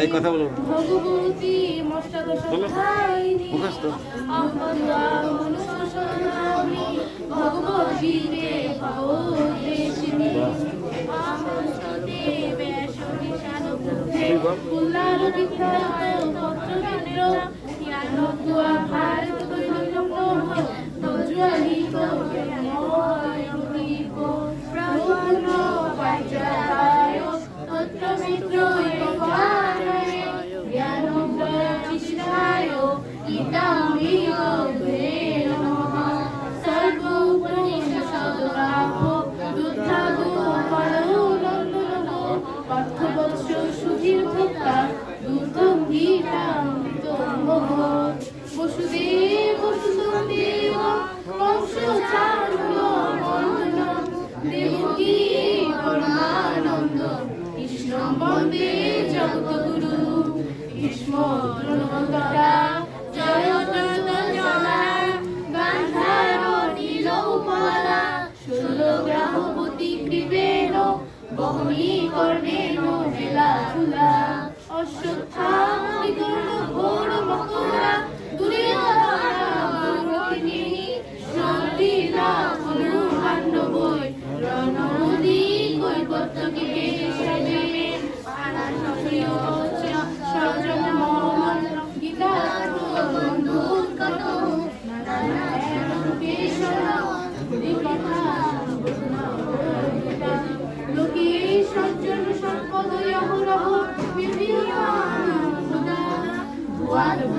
এই কথা বলো। ভগবতী মস্তক সহায়িনী মুখস্থ। আহ্বান মনুষ্যসনামি ভগবতী রে ভগদেশিনী বসুদেব সুদেব বংশ চারুল মন দেবকী করুণানন্দ কৃষ্ণ বন্দে জগৎগুরু কৃষ্ণ প্রণোদরা জয় তন্ত জলা গান্ধার নীল উপলা ষোল গ্রাহপতি কৃপেণ বহনি কর্ণেণ বেলা ফুলা অশ্বত্থাম বিদুর্গ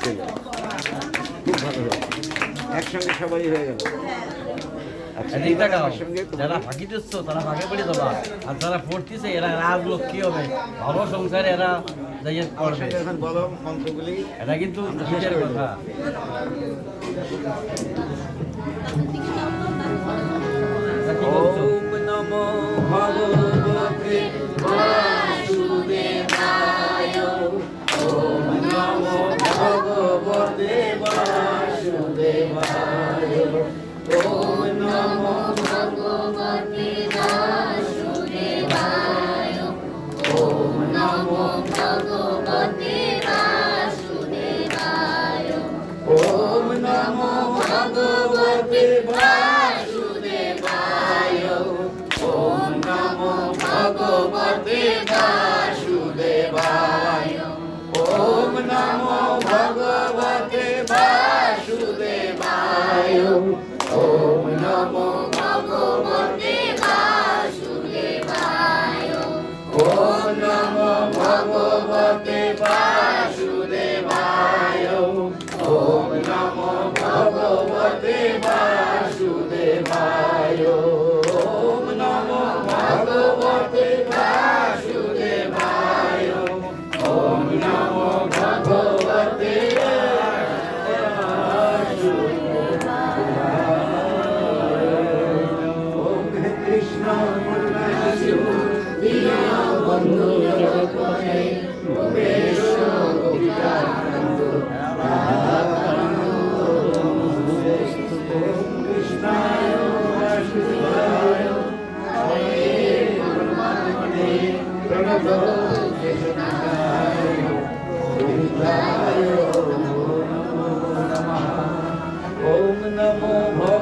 ছিল। খুব ভালো একসঙ্গে সবাই হয়ে গেল। তারা ফাঁকে পড়ে দেবা এরা রাজলোক কি হবে? ভালো কিন্তু কথা। Oh, Om Namo नमो